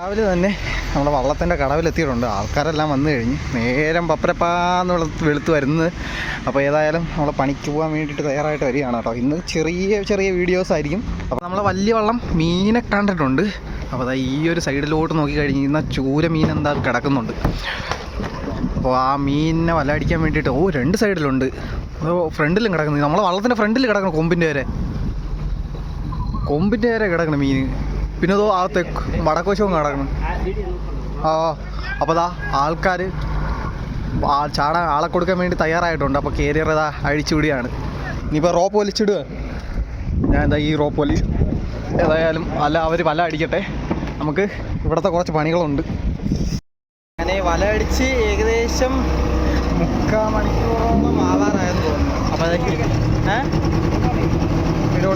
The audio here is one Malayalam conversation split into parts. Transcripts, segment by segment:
രാവിലെ തന്നെ നമ്മുടെ വള്ളത്തിന്റെ കടവിലെത്തിയിട്ടുണ്ട്. ആൾക്കാരെല്ലാം വന്നു കഴിഞ്ഞ് നേരം പപ്പരപ്പാന്ന് വെളുത്ത് വെളുത്ത് വരുന്നത്. അപ്പോൾ ഏതായാലും നമ്മൾ പണിക്ക് പോകാൻ വേണ്ടിയിട്ട് തയ്യാറായിട്ട് വരികയാണ് കേട്ടോ. ഇന്ന് ചെറിയ ചെറിയ വീഡിയോസ് ആയിരിക്കും. അപ്പോൾ നമ്മൾ വലിയ വള്ളം മീനെ കണ്ടിട്ടുണ്ട്. അപ്പോൾ അതാ ഈ ഒരു സൈഡിലോട്ട് നോക്കി കഴിഞ്ഞാൽ ചൂര മീൻ എന്താ കിടക്കുന്നുണ്ട്. അപ്പോൾ ആ മീനിനെ വല അടിക്കാൻ വേണ്ടിയിട്ട് ഓ രണ്ട് സൈഡിലുണ്ട്. ഓ ഫ്രണ്ടിലും കിടക്കുന്നു. നമ്മളെ വള്ളത്തിന്റെ ഫ്രണ്ടിൽ കിടക്കണം കൊമ്പിന്റെ വരെ. കൊമ്പിന്റെ വരെ കിടക്കണം മീൻ. പിന്നെ അതോ ആ തെക്ക് വടക്കുവശവും കിടക്കണം ആ അപ്പോൾ അതാ ആൾക്കാർ ചാടാൻ ആളെ കൊടുക്കാൻ വേണ്ടി തയ്യാറായിട്ടുണ്ട്. അപ്പോൾ കേരിയർ ഇതാ അഴിച്ചുവിടുകയാണ് ഇനിയിപ്പോൾ റോപ്പ് വലിച്ചിടുക. ഞാൻ എന്താ ഈ റോപ്പ് വലി ഏതായാലും അല്ല അവർ വല അടിക്കട്ടെ. നമുക്ക് ഇവിടുത്തെ കുറച്ച് പണികളുണ്ട്. അങ്ങനെ വല അടിച്ച് ഏകദേശം മുക്കാൽ മണിക്കൂറോളം ആവാറായെന്ന് തോന്നുന്നു. അപ്പോൾ അതൊക്കെ ഏ? വീട്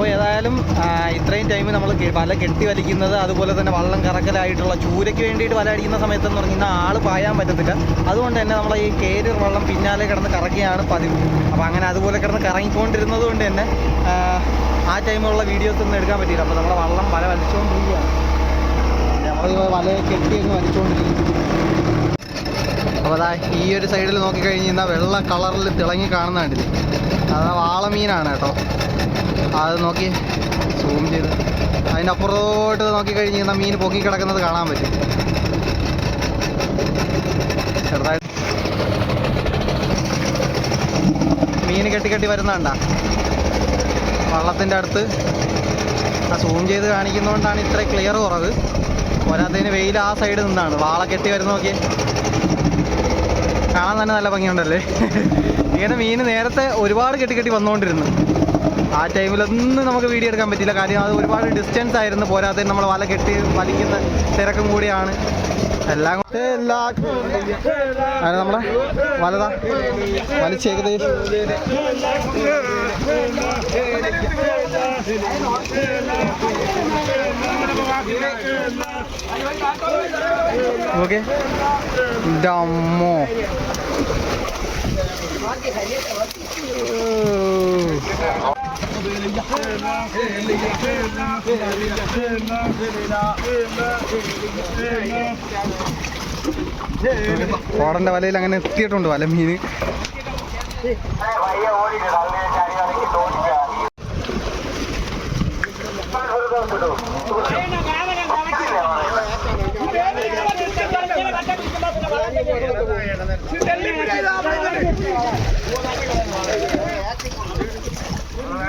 അപ്പോൾ ഏതായാലും ഇത്രയും ടൈം നമ്മൾ വല കെട്ടി വലിക്കുന്നത് അതുപോലെ തന്നെ വള്ളം കറക്കലായിട്ടുള്ള ചൂരയ്ക്ക് വേണ്ടിയിട്ട് വല അടിക്കുന്ന സമയത്തെന്ന് പറഞ്ഞാൽ ആൾ പായാൻ പറ്റത്തില്ല. അതുകൊണ്ട് തന്നെ നമ്മൾ ഈ കേര് വള്ളം പിന്നാലെ കിടന്ന് കറക്കിയാണ് പതിവ്. അപ്പോൾ അങ്ങനെ അതുപോലെ കിടന്ന് കറങ്ങിക്കൊണ്ടിരുന്നത് കൊണ്ട് തന്നെ ആ, ടൈമുള്ള വീഡിയോസ് ഒന്നും എടുക്കാൻ പറ്റിയില്ല. അപ്പോൾ നമ്മുടെ വള്ളം വല വലിച്ചുകൊണ്ടിരിക്കുകയാണ് നമ്മൾ വല കെട്ടി അങ്ങ് അപ്പോൾ അതാ ഈ ഒരു സൈഡിൽ നോക്കിക്കഴിഞ്ഞ് കഴിഞ്ഞാൽ വെള്ള കളറിൽ തിളങ്ങി കാണുന്ന കണ്ടില്ലേ? അത് വാളമീനാണ് കേട്ടോ. അത് നോക്കി സൂം ചെയ്ത്. അതിന്റെ അപ്പുറത്തോട്ട് നോക്കിക്കഴിഞ്ഞ് കഴിഞ്ഞാൽ മീൻ പൊക്കി കിടക്കുന്നത് കാണാൻ പറ്റും. ചെറുതായിട്ട് മീൻ കെട്ടി കെട്ടി വരുന്നണ്ട വള്ളത്തിന്റെ അടുത്ത്. ആ സൂം ചെയ്ത് കാണിക്കുന്നതുകൊണ്ടാണ് ഇത്ര ക്ലിയർ കുറവ്. പോരാത്തതിന് വെയിൽ ആ സൈഡ് നിന്നാണ്. വാള കെട്ടി വരുന്ന നോക്കി കാണാൻ തന്നെ നല്ല ഭംഗിയുണ്ടല്ലേ? ഇങ്ങനെ മീൻ നേരത്തെ ഒരുപാട് കെട്ടി കെട്ടി വന്നുകൊണ്ടിരുന്നു ആ ടൈമിലൊന്നും നമുക്ക് വീഡിയോ എടുക്കാൻ പറ്റില്ല കാര്യം അത് ഒരുപാട് ഡിസ്റ്റൻസ് ആയിരുന്നു. പോരാത്തതിന് നമ്മൾ വല കെട്ടി വലിക്കുന്ന തിരക്കും കൂടിയാണ്. എല്ലാം എല്ലാ അങ്ങനെ നമ്മളെ? വലതാ. വലിച്ചേക്കത് ഏകദേശം ഓക്കെ. ഡമ്മോ കോടന്റെ വലയിൽ അങ്ങനെ എത്തിയിട്ടുണ്ട് വല മീന് ആ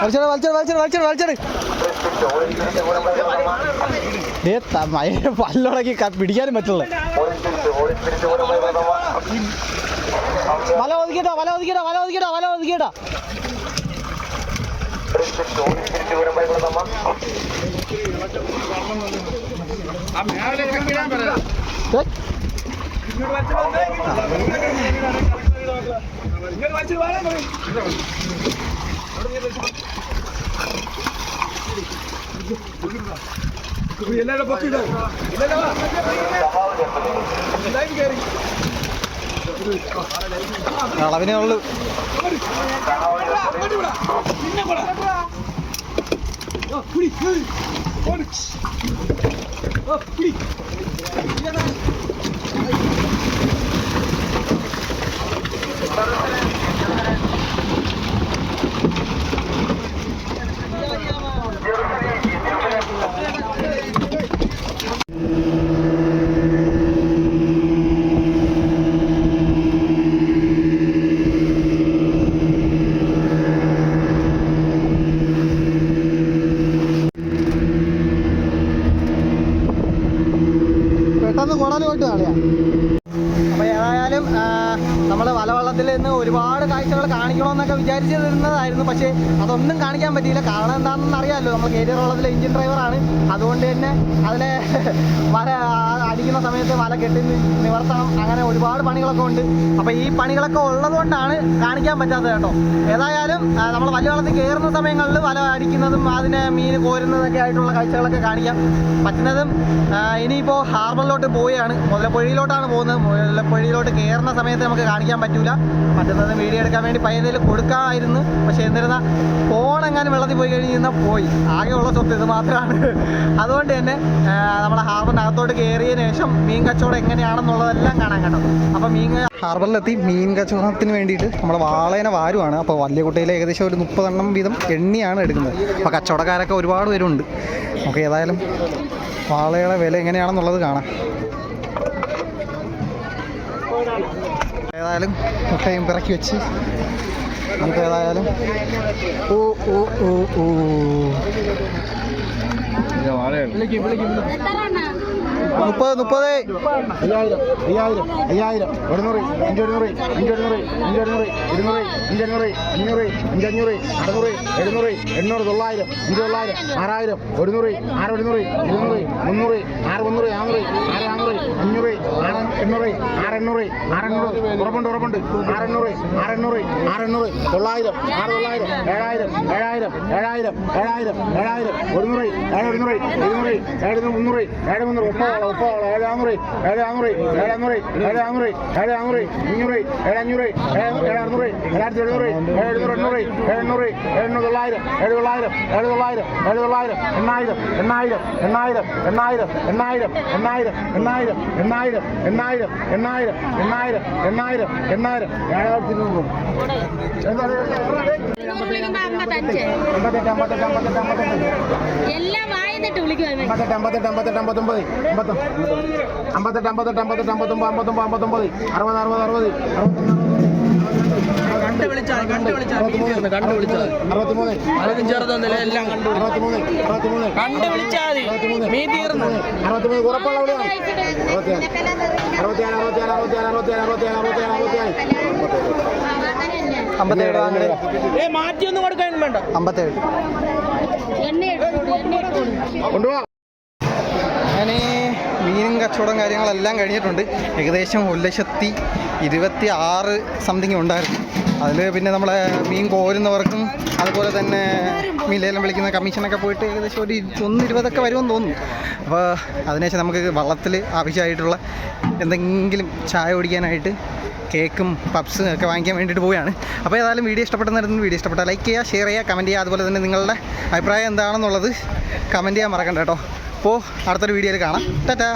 വലിച്ചോട് വലിച്ചോട് വലിച്ചോട് വലിച്ചോട് വലിച്ചോട്. ഏ പല്ലുടക്കി പിടിക്കാനും പറ്റുള്ളൂ വല ഒതുക്കിട്ടോ വല ഒതുക്കിട്ടോ വല ഒതുക്കിട്ടോ വല ഒതുക്കിട്ടോ ഇങ്ങോട്ട് വലിച്ചു പൊക്കിട്ടോ അളവിനേ പൊക്കിട്ടോ കുടൽ പോയിട്ട് കളിയാ അപ്പോൾ ഏതായാലും വലവള്ളത്തിൽ നിന്ന് ഒരുപാട് കാഴ്ചകൾ കാണിക്കണമെന്നൊക്കെ വിചാരിച്ചിരുന്നതായിരുന്നു. പക്ഷേ അതൊന്നും കാണിക്കാൻ പറ്റിയില്ല. കാരണം എന്താണെന്ന് അറിയാമല്ലോ നമ്മൾ കേരളത്തിലെ എഞ്ചിൻ ഡ്രൈവറാണ് അതുകൊണ്ട് തന്നെ അതിലെ അടിക്കുന്ന സമയത്ത് വല കെട്ടി നിവർത്തണം. അങ്ങനെ ഒരുപാട് പണികളൊക്കെ ഉണ്ട്. അപ്പോൾ ഈ പണികളൊക്കെ ഉള്ളതുകൊണ്ടാണ് കാണിക്കാൻ പറ്റാത്തത് കേട്ടോ. ഏതായാലും നമ്മൾ വലിയ വെള്ളത്തിൽ കയറുന്ന സമയങ്ങളിൽ വല അടിക്കുന്നതും അതിനെ മീൻ കോരുന്നതൊക്കെ ആയിട്ടുള്ള കാഴ്ചകളൊക്കെ കാണിക്കാം. പറ്റുന്നതും ഇനിയിപ്പോ ഹാർബറിലോട്ട് പോവുകയാണ്. മുതലപ്പുഴയിലോട്ടാണ് പോകുന്നത്. മുതലപ്പുഴയിലോട്ട് കയറുന്ന സമയത്ത് നമുക്ക് കാണിക്കാൻ പറ്റൂല. പറ്റുന്നത് വീഡിയോ എടുക്കാൻ വേണ്ടി പയ്യതിൽ കൊടുക്കാമായിരുന്നു പക്ഷേ ഫോൺ എങ്ങാനും വെള്ളത്തിൽ പോയി കഴിഞ്ഞാൽ പോയി. ആകെയുള്ള സ്വത്ത് ഇത് മാത്രമാണ് അതുകൊണ്ട് തന്നെ നമ്മുടെ ഹാർബറിനകത്തോട്ട് കയറിയതിന് ശേഷം മീൻ കച്ചവടം എങ്ങനെയാണെന്നുള്ളതെല്ലാം കാണാൻ കേട്ടോ അപ്പോൾ മീൻ ഹാർബറിലെത്തി മീൻ കച്ചവടത്തിന് വേണ്ടിയിട്ട് നമ്മൾ വാളേനെ വാരുവാണ്. അപ്പോൾ വലിയ കുട്ടയിൽ ഏകദേശം ഒരു മുപ്പതെണ്ണം വീതം എണ്ണിയാണ് എടുക്കുന്നത്. അപ്പോൾ കച്ചവടക്കാരൊക്കെ ഒരുപാട് പേരുണ്ട്. നമുക്ക് ഏതായാലും വാളയുടെ വില എങ്ങനെയാണെന്നുള്ളത് കാണാം. ഏതായാലും മുട്ടയും പിറക്കി വെച്ച് നമുക്ക് ഏതായാലും ഓ ഓ ഓ ഓ. മുപ്പത് മുപ്പത് അയ്യായിരം അയ്യായിരം അയ്യായിരം ഒരുന്നൂറ് അഞ്ചൊരുന്നൂറ് അഞ്ചൊരുന്നൂറ് അഞ്ചൊരുന്നൂറ് ഇരുന്നൂറ് അഞ്ചഞ്ഞൂറ് അഞ്ഞൂറ് അഞ്ചഞ്ഞൂറ് അറുന്നൂറ് എഴുന്നൂറ് എണ്ണൂറ് തൊള്ളായിരം അഞ്ച് തൊള്ളായിരം ആറായിരം ഒരുന്നൂറ് ആറ് ഒരുന്നൂറ് ഇരുന്നൂറ് മുന്നൂറ് ആറ് മുന്നൂറ് ആറ് നാന്നൂറ് അഞ്ഞൂറ് ആറ് എണ്ണൂറ് ആറെണ്ണൂറ് ആറെണ്ണൂറ് ഉറപ്പുണ്ട് ഉറപ്പുണ്ട്. ആറെണ്ണൂറ് ആറെണ്ണൂറ് ആറെണ്ണൂറ് തൊള്ളായിരം ആറ് തൊള്ളായിരം. ഏഴായിരം ഏഴായിരം ഏഴായിരം ഏഴായിരം ഏഴായിരം. ഒരുന്നൂറ് ഏഴ് ഒരുന്നൂറ് ഇരുന്നൂറ് ഏഴ് മുന്നൂറ് ഏഴ് മുന്നൂറ്. ഒപ്പോളം ഒപ്പോളം ഏഴ് നാന്നൂറ് ഏഴ് നാന്നൂറ് ഏഴ് നാന്നൂറ് ഏഴ് നാന്നൂറ് ഏഴ് നാന്നൂറ് അഞ്ഞൂറ് ഏഴ് അഞ്ഞൂറ് ഏഴ് അറുന്നൂറ് ഏഴായിരത്തി എഴുന്നൂറ് ഏഴ് എഴുന്നൂറ് എണ്ണൂറ് ഏഴ് എണ്ണൂറ് തൊള്ളായിരം ഏഴ് തൊള്ളായിരം ഏഴ് തൊള്ളായിരം ഏഴ് തൊള്ളായിരം എണ്ണായിരം എണ്ണായിരം എണ്ണായിരം എണ്ണായിരം എണ്ണായിരം എണ്ണായിരം എണ്ണായിരം എണ്ണായിരം എണ്ണായിരം എണ്ണായിരം എണ്ണായിരം എണ്ണായിരം എണ്ണായിരം എണ്ണായിരം. ഏഴായിരത്തി ഇരുന്നൂറ് അമ്പത്തെട്ട്. അമ്പത്തെട്ട് അമ്പത്തെട്ട് അമ്പത്തെട്ട് എല്ലാം വായന്നിട്ട് വിളിക്കുക അമ്പത്തെട്ട് അമ്പത്തെട്ട് അമ്പത്തെട്ട് അമ്പത്തൊമ്പത്. അമ്പത്തെട്ട് അമ്പത്തെട്ട് അമ്പത്തെട്ട് അമ്പത്തൊമ്പത് അമ്പത്തൊമ്പത് അമ്പത്തൊമ്പത്. അറുപത് അറുപത് അറുപത്. അറുപത്തിമൂന്ന് അറുപത്തിമൂന്ന് അറുപത്തിമൂന്ന്. ഉറപ്പുള്ള അറുപത്തിയാറ് അറുപത്തിയാറ് അറുപത്തിയാറ് അറുപത്തിയാറ് അറുപത്തിയാറ് അറുപത്തിയാറ് അറുപത്തിയാറ് അമ്പത്തേഴ്. വാങ്ങണേ ഏ മാറ്റിയൊന്നും കൊടുക്കാനും വേണ്ട അമ്പത്തേഴ് കൊണ്ടുപോവാ അങ്ങനെ മീനും കച്ചവടം കാര്യങ്ങളെല്ലാം കഴിഞ്ഞിട്ടുണ്ട്. ഏകദേശം ഒരു ലക്ഷത്തി ഇരുപത്തി ആറ് സംതിങ് ഉണ്ടായിരുന്നു. അതിൽ പിന്നെ നമ്മളെ മീൻ കോരുന്നവർക്കും അതുപോലെ തന്നെ മീൻ ലേലം വിളിക്കുന്ന കമ്മീഷനൊക്കെ പോയിട്ട് ഏകദേശം ഒരു ഒന്ന് ഇരുപതൊക്കെ വരുമെന്ന് തോന്നുന്നു. അപ്പോൾ അതിനുശേഷം നമുക്ക് വള്ളത്തിൽ ആവശ്യമായിട്ടുള്ള എന്തെങ്കിലും ചായ കുടിക്കാനായിട്ട് കേക്കും പപ്സും ഒക്കെ വാങ്ങിക്കാൻ വേണ്ടിയിട്ട് പോവുകയാണ്. അപ്പോൾ ഏതായാലും വീഡിയോ ഇഷ്ടപ്പെട്ടെന്ന് വീഡിയോ ഇഷ്ടപ്പെട്ടാൽ ലൈക്ക് ചെയ്യുക ഷെയർ ചെയ്യുക കമന്റ് ചെയ്യുക. അതുപോലെ തന്നെ നിങ്ങളുടെ അഭിപ്രായം എന്താണെന്നുള്ളത് കമന്റ് ചെയ്യാൻ മറക്കണ്ട കേട്ടോ. അപ്പോൾ അടുത്തൊരു വീഡിയോയിൽ കാണാം. ടാറ്റാ!